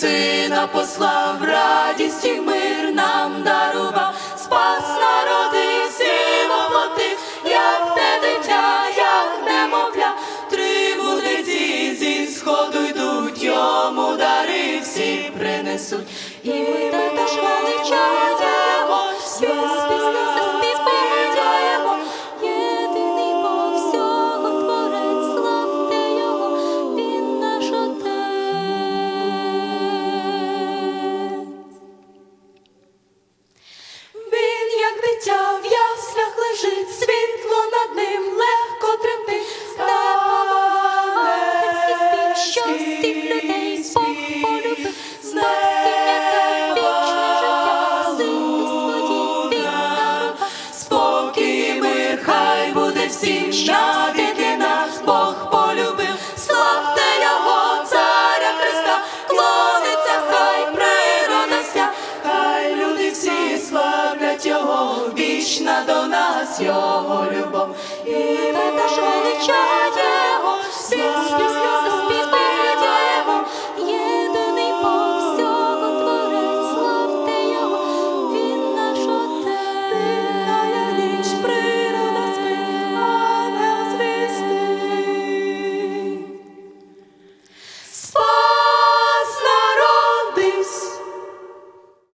сина послав, радість і мир нам дарував, спас народився, воплотив, як те дитя, як немовля, три мудреці зі сходу йдуть, йому дари всі принесуть, і ми також величаємо, вічна до нас його любов, і ми теж величаємо.